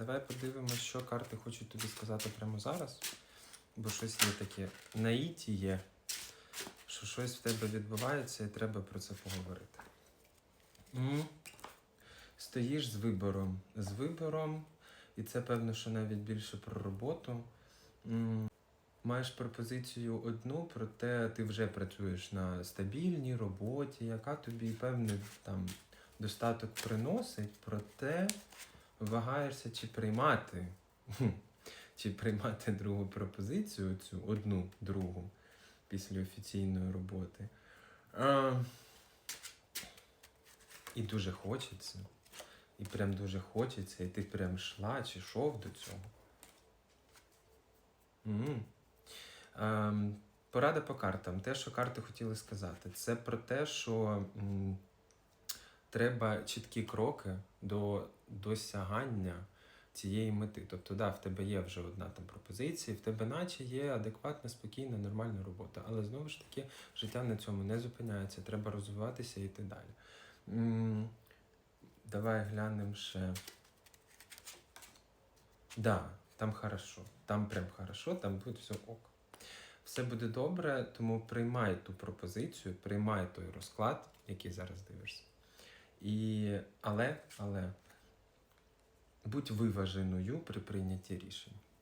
Давай подивимося, що карти хочуть тобі сказати прямо зараз. Бо щось є таке наїтіє, що щось в тебе відбувається і треба про це поговорити. М. Стоїш з вибором. З вибором, і це певно, що навіть більше про роботу. М. Маєш пропозицію одну, проте ти вже працюєш на стабільній роботі, яка тобі певний там достаток приносить, проте вагаєшся чи приймати, чи приймати другу пропозицію, цю одну другу після офіційної роботи. А, і дуже хочеться. І прям дуже хочеться, і ти прям йшла чи йшов до цього. М. Ем, порада по картам. Те, що карти хотіли сказати, це про те, що м, треба чіткі кроки до досягання цієї мети. Тобто, да, в тебе є вже одна там пропозиція, в тебе наче є адекватна, спокійна, нормальна робота. Але знову ж таки, життя на цьому не зупиняється, треба розвиватися і йти далі. М, Давай глянемо ще. Да, там хорошо. Там прям хорошо, там буде все ок. Все буде добре, тому приймай ту пропозицію, приймай той розклад, який зараз дивишся. І, але, але будь виваженою при прийнятті рішень.